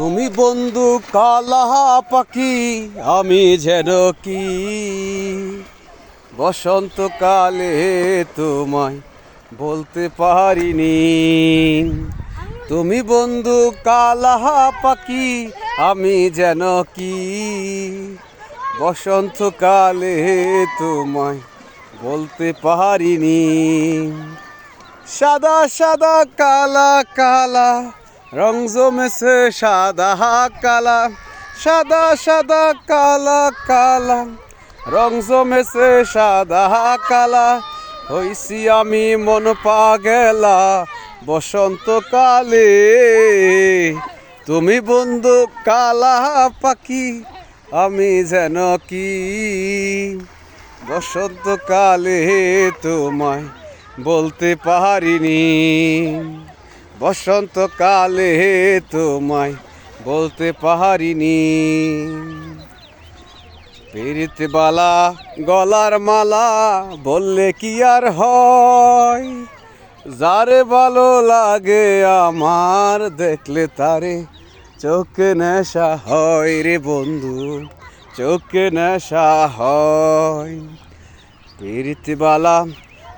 তুমি বন্ধু কালাহা পাখি, আমি যেন কি? বসন্তকালে তোমায় বলতে পারিনি। তুমি বন্ধু কালাহা পাখি, আমি যেন কি? বসন্তকালে তোমায় বলতে পারিনি। সাদা সাদা কালা কালা রং জমেছে সাদা কালা, সাদা সাদা কালা কালা। রং জমেছে সাদা কালা, হইছি আমি মন পাগেলা, বসন্তকালে। তুমি বন্ধু কালা পাখি, আমি যেন কি? বসন্তকালে তোমায় বলতে পারিনি। বসন্তকালে তোমায় বলতে পারিনি পিরিত বালা গলার মালা বললে কি আর হয়? যারে ভালো লাগে আমার দেখলে তারে চোখে নেশা হয় রে বন্ধু, চোখে নেশা হয়। পিরিতবালা